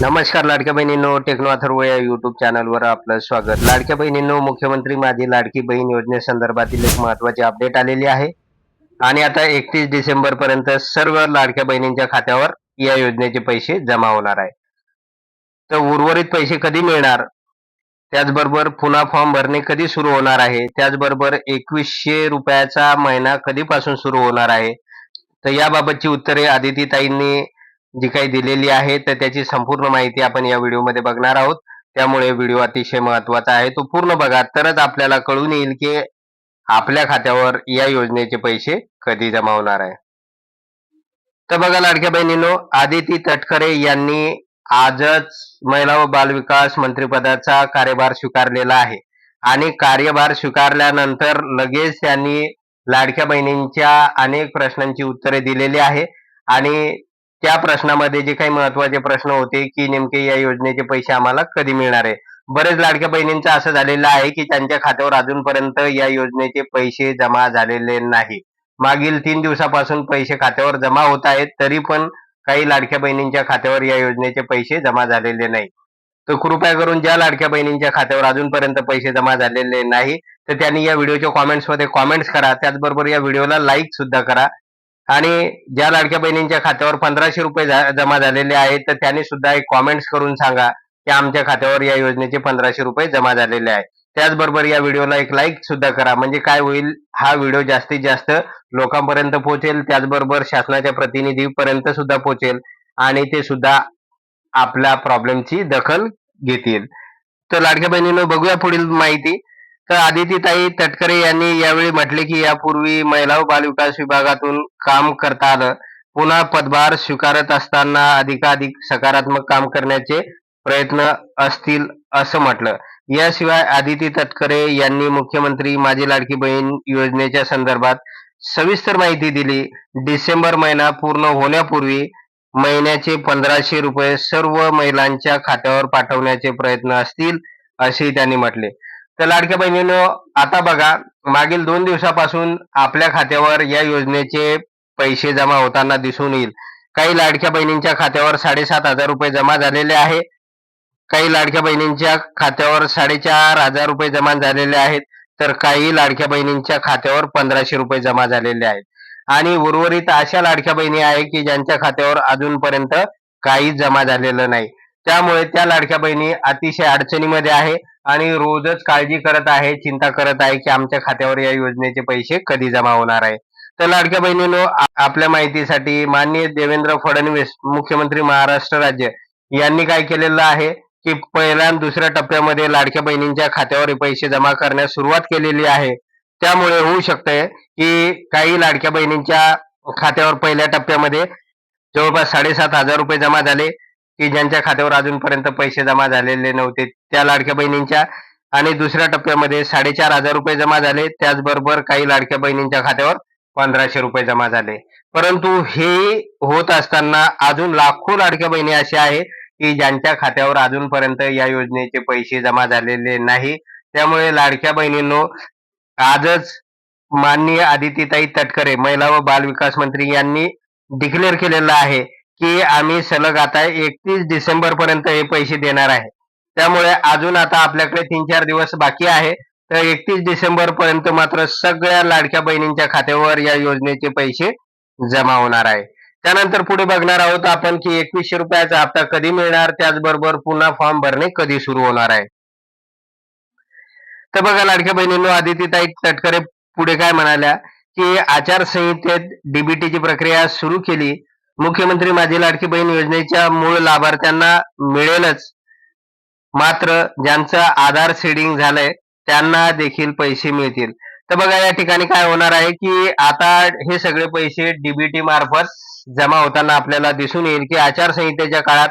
नमस्कार लाडक्या बहिणींनो टेक्नो अथर्व या युट्यूब चॅनलवर आपलं स्वागत. लाडक्या बहिणींनो मुख्यमंत्री माझी लाडकी बहीण योजनेसंदर्भातील एक महत्वाची अपडेट आलेली आहे. आणि आता एकतीस डिसेंबर पर्यंत सर्व लाडक्या बहिणींच्या खात्यावर या योजनेचे पैसे जमा होणार आहे. तर उर्वरित पैसे कधी मिळणार? त्याचबरोबर पुन्हा फॉर्म भरणे कधी सुरू होणार आहे? त्याचबरोबर एकवीसशे रुपयाचा महिना कधीपासून सुरू होणार आहे? तर याबाबतची उत्तरे आदितीताईंनी जी काही दिलेली आहे तर त्याची संपूर्ण माहिती आपण या व्हिडिओमध्ये बघणार आहोत. त्यामुळे व्हिडिओ अतिशय महत्त्वाचा आहे. तो पूर्ण बघा तरच आपल्याला कळून येईल की आपल्या खात्यावर या योजनेचे पैसे कधी जमा होणार आहे. तर बघा लाडक्या बहिणींनो आदिती तटकरे यांनी आजच महिला व बालविकास मंत्रीपदाचा कार्यभार स्वीकारलेला आहे. आणि कार्यभार स्वीकारल्यानंतर लगेच त्यांनी लाडक्या बहिणींच्या अनेक प्रश्नांची उत्तरे दिलेली आहे. आणि त्या प्रश्नामध्ये जे काही महत्त्वाचे प्रश्न होते की नेमके या योजनेचे पैसे आम्हाला कधी मिळणार आहे? बरेच लाडक्या बहिणींचं असं झालेलं आहे की त्यांच्या खात्यावर अजूनपर्यंत या योजनेचे पैसे जमा झालेले नाही. मागील तीन दिवसापासून पैसे खात्यावर जमा होत आहेत तरी पण काही लाडक्या बहिणींच्या खात्यावर या योजनेचे पैसे जमा झालेले नाही. तर कृपया करून ज्या लाडक्या बहिणींच्या खात्यावर अजूनपर्यंत पैसे जमा झालेले नाही तर त्यांनी या व्हिडिओच्या कॉमेंट्समध्ये कॉमेंट्स करा. त्याचबरोबर या व्हिडिओला लाईक सुद्धा करा. आणि ज्या लाडक्या बहिणींच्या खात्यावर पंधराशे रुपये जमा झालेले आहेत तर त्यांनी सुद्धा एक कॉमेंट्स करून सांगा की आमच्या खात्यावर या योजनेचे पंधराशे रुपये जमा झालेले आहे त्याचबरोबर या व्हिडिओला एक लाईक सुद्धा करा. म्हणजे काय होईल हा व्हिडिओ जास्तीत जास्त लोकांपर्यंत पोहोचेल त्याचबरोबर शासनाच्या प्रतिनिधीपर्यंत सुद्धा पोहोचेल आणि ते सुद्धा आपल्या प्रॉब्लेमची दखल घेतील. तर लाडक्या बहिणीनं बघूया पुढील माहिती. तर आदितीताई तटकरे यांनी यावेळी म्हटले की यापूर्वी महिला व बालविकास विभागातून काम करता आलं पुन्हा पदभार स्वीकारत असताना अधिकाधिक सकारात्मक काम करण्याचे प्रयत्न असतील असं म्हटलं. याशिवाय आदिती तटकरे यांनी मुख्यमंत्री माझी लाडकी बहीण योजनेच्या संदर्भात सविस्तर माहिती दिली. डिसेंबर महिना पूर्ण होण्यापूर्वी महिन्याचे पंधराशे रुपये सर्व महिलांच्या खात्यावर पाठवण्याचे प्रयत्न असतील असेही त्यांनी म्हटले. तर लाडक्या बहिणीनं आता बघा मागील दोन दिवसापासून आपल्या खात्यावर या योजनेचे पैसे जमा होताना दिसून येईल. काही लाडक्या बहिणींच्या खात्यावर साडेसात हजार रुपये जमा झालेले आहे काही लाडक्या बहिणींच्या खात्यावर साडेचार हजार रुपये जमा झालेले आहेत. तर काही लाडक्या बहिणींच्या खात्यावर पंधराशे रुपये जमा झालेले आहेत. आणि उर्वरित अशा लाडक्या बहिणी आहे की ज्यांच्या खात्यावर अजूनपर्यंत काही जमा झालेलं नाही. त्यामुळे त्या लाडक्या बहिणी अतिशय अडचणीमध्ये आहे आणि रोजच काळजी करत आहे चिंता करत आहे की आमच्या खात्यावर या योजनेचे पैसे कधी जमा होणार आहे. तर लाडक्या बहिणीनो आपल्या माहितीसाठी माननीय देवेंद्र फडणवीस मुख्यमंत्री महाराष्ट्र राज्य यांनी काय केलेलं आहे की पहिल्या दुसऱ्या टप्प्यामध्ये लाडक्या बहिणींच्या खात्यावर पैसे जमा करण्यास सुरुवात केलेली आहे. त्यामुळे होऊ शकते की काही लाडक्या बहिणींच्या खात्यावर पहिल्या टप्प्यामध्ये जवळपास साडेसात हजार रुपये जमा झाले. की ज्यांच्या खात्यावर अजूनपर्यंत पैसे जमा झालेले नव्हते त्या लाडक्या बहिणींच्या आणि दुसऱ्या टप्प्यामध्ये साडेचार हजार रुपये जमा झाले. त्याचबरोबर काही लाडक्या बहिणींच्या खात्यावर पंधराशे रुपये जमा झाले. परंतु हे होत असताना अजून लाखो लाडक्या बहिणी अशा आहेत की ज्यांच्या खात्यावर अजूनपर्यंत या योजनेचे पैसे जमा झालेले नाही. त्यामुळे लाडक्या बहिणींनो आजच माननीय आदितीताई तटकरे महिला व बाल विकास मंत्री यांनी डिक्लेअर केलेलं आहे की आम्ही सलग आता एकतीस डिसेंबर पर्यंत हे पैसे देणार आहे. त्यामुळे अजून आता आपल्याकडे तीन चार दिवस बाकी आहे. तर एकतीस डिसेंबर पर्यंत मात्र सगळ्या लाडक्या बहिणींच्या खात्यावर या योजनेचे पैसे जमा होणार आहे. त्यानंतर पुढे बघणार आहोत आपण की एकवीसशे रुपयाचा हप्ता कधी मिळणार त्याचबरोबर पुन्हा फॉर्म भरणे कधी सुरू होणार आहे. तर बघा लाडक्या बहिणींनो आदितीताई तटकरे पुढे काय म्हणाल्या की आचारसंहितेत डीबीटीची प्रक्रिया सुरू केली. मुख्यमंत्री माझी लाडकी बहीण योजनेच्या मूळ लाभार्थ्यांना मिळेलच. मात्र ज्यांचं आधार सेडिंग झालंय त्यांना देखील पैसे मिळतील. तर बघा या ठिकाणी काय होणार आहे की आता हे सगळे पैसे डीबीटी मार्फत जमा होताना आपल्याला दिसून येईल की आचारसंहितेच्या काळात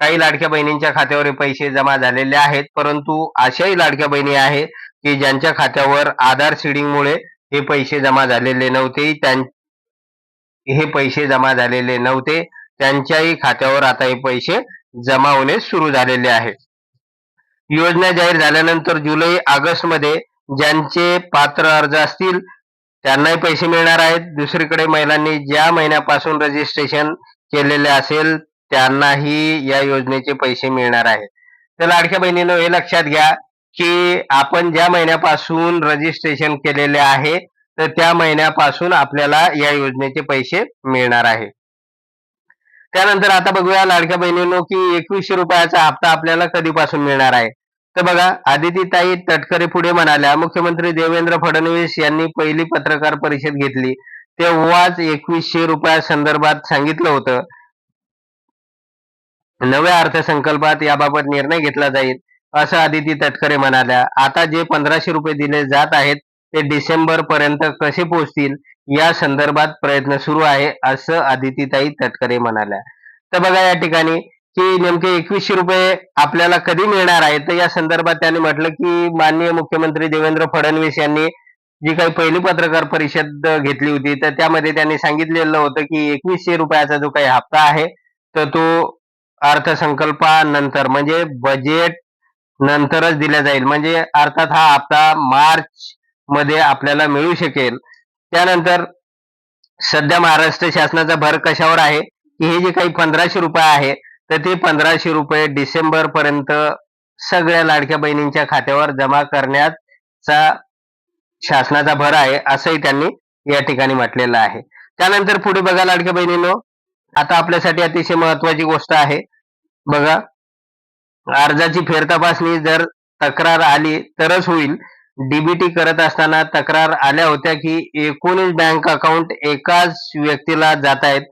काही लाडक्या बहिणींच्या खात्यावर पैसे जमा झालेले आहेत. परंतु अशाही लाडक्या बहिणी आहेत की ज्यांच्या खात्यावर आधार सिडिंगमुळे हे पैसे जमा झालेले नव्हते. त्यां हे पैसे जमा झालेले नव्हते. त्यांच्याही खात्यावर आता हे पैसे जमा होणे सुरू झालेले आहे. योजना जाहीर झाल्यानंतर जुलै ऑगस्टमध्ये ज्यांचे पात्र अर्ज असतील त्यांनाही पैसे मिळणार आहेत. दुसरीकडे महिलांनी ज्या महिन्यापासून रजिस्ट्रेशन केलेले असेल त्यांनाही या योजनेचे पैसे मिळणार आहे. तर लाडक्या बहिणीनं हे लक्षात घ्या की आपण ज्या महिन्यापासून रजिस्ट्रेशन केलेले आहे तर त्या महिन्यापासून आपल्याला या योजनेचे पैसे मिळणार आहे. त्यानंतर आता बघूया लाडक्या बहिणींनो की एकवीसशे रुपयाचा हप्ता आपल्याला कधीपासून मिळणार आहे? तर बघा आदितीताई तटकरे पुढे म्हणाल्या मुख्यमंत्री देवेंद्र फडणवीस यांनी पहिली पत्रकार परिषद घेतली. तेव्हाच एकवीसशे रुपया संदर्भात सांगितलं होतं. नव्या अर्थसंकल्पात याबाबत निर्णय घेतला जाईल असं आदिती तटकरे म्हणाल्या. आता जे पंधराशे रुपये दिले जात आहेत ते डिसेंबर पर्यंत कसे पोहोचतील या संदर्भात प्रयत्न सुरू आहे असं आदितीताई तटकरे म्हणाल्या. तर बघा या ठिकाणी की नेमके एकवीसशे रुपये आपल्याला कधी मिळणार आहे? तर या संदर्भात त्यांनी म्हटलं की माननीय मुख्यमंत्री देवेंद्र फडणवीस यांनी जी काही पहिली पत्रकार परिषद घेतली होती तर त्यामध्ये त्यांनी सांगितलेलं होतं की एकवीसशे रुपयाचा जो काही हप्ता आहे तर तो अर्थसंकल्पानंतर म्हणजे बजेट नंतरच दिला जाईल. म्हणजे अर्थात हा हप्ता मार्च मध्ये आपल्याला मिळू शकेल. त्यानंतर सध्या महाराष्ट्र शासनाचा भर कशावर आहे? की हे जे काही पंधराशे रुपये आहे तर ते पंधराशे रुपये डिसेंबर पर्यंत सगळ्या लाडक्या बहिणींच्या खात्यावर जमा करण्याचा शासनाचा भर आहे असंही त्यांनी या ठिकाणी म्हटलेलं आहे. त्यानंतर पुढे बघा लाडक्या बहिणींनो आता आपल्यासाठी अतिशय महत्वाची गोष्ट आहे. बघा अर्जाची फेरतपासणी जर तक्रार आली तरच होईल. डीबीटी करत असताना तक्रार आल्या होत्या की एकोणीस बँक अकाउंट एकाच व्यक्तीला जात आहेत.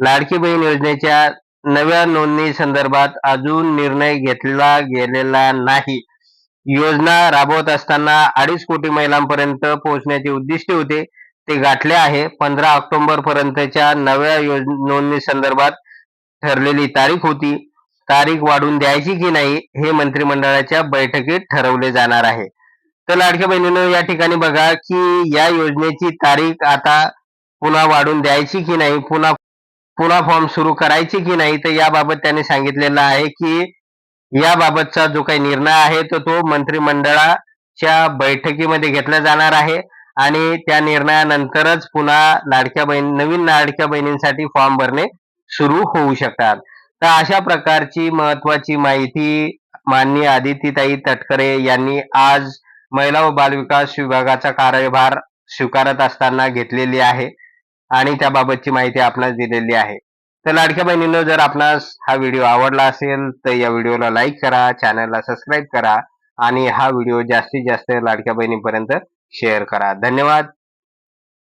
लाडकी बहीण योजनेच्या नव्या नोंदणी संदर्भात अजून निर्णय घेतला गेलेला नाही. योजना राबवत असताना अडीच कोटी महिलांपर्यंत पोहोचण्याचे उद्दिष्ट होते. ते गाठले आहे. पंधरा ऑक्टोबर पर्यंतच्या नव्या नोंदणी संदर्भात ठरलेली तारीख होती. तारीख वाढून द्यायची की नाही हे मंत्रिमंडळाच्या बैठकीत ठरवले जाणार आहे. तर लाडक्या बहिणीनं या ठिकाणी बघा की या योजनेची तारीख आता पुन्हा वाढून द्यायची की नाही पुन्हा पुन्हा फॉर्म सुरू करायची की नाही तर याबाबत त्यांनी सांगितलेलं आहे की याबाबतचा जो काही निर्णय आहे तो तो मंत्रिमंडळाच्या बैठकीमध्ये घेतला जाणार आहे. आणि त्या निर्णयानंतरच पुन्हा लाडक्या बहीण नवीन लाडक्या बहिणींसाठी फॉर्म भरणे सुरू होऊ शकतात. तर अशा प्रकारची महत्वाची माहिती माननीय आदितीताई तटकरे यांनी आज महिला व बालविकास विभागाचा कार्यभार स्वीकारत असताना घेतलेली आहे आणि त्याबाबतची माहिती आपणास दिलेली आहे. तर लाडक्या बहिणींनो जर आपणास हा व्हिडिओ आवडला असेल तर या व्हिडिओला लाईक करा चॅनलला सबस्क्राईब करा आणि हा व्हिडिओ जास्तीत जास्त लाडक्या बहिणीपर्यंत शेअर करा. धन्यवाद.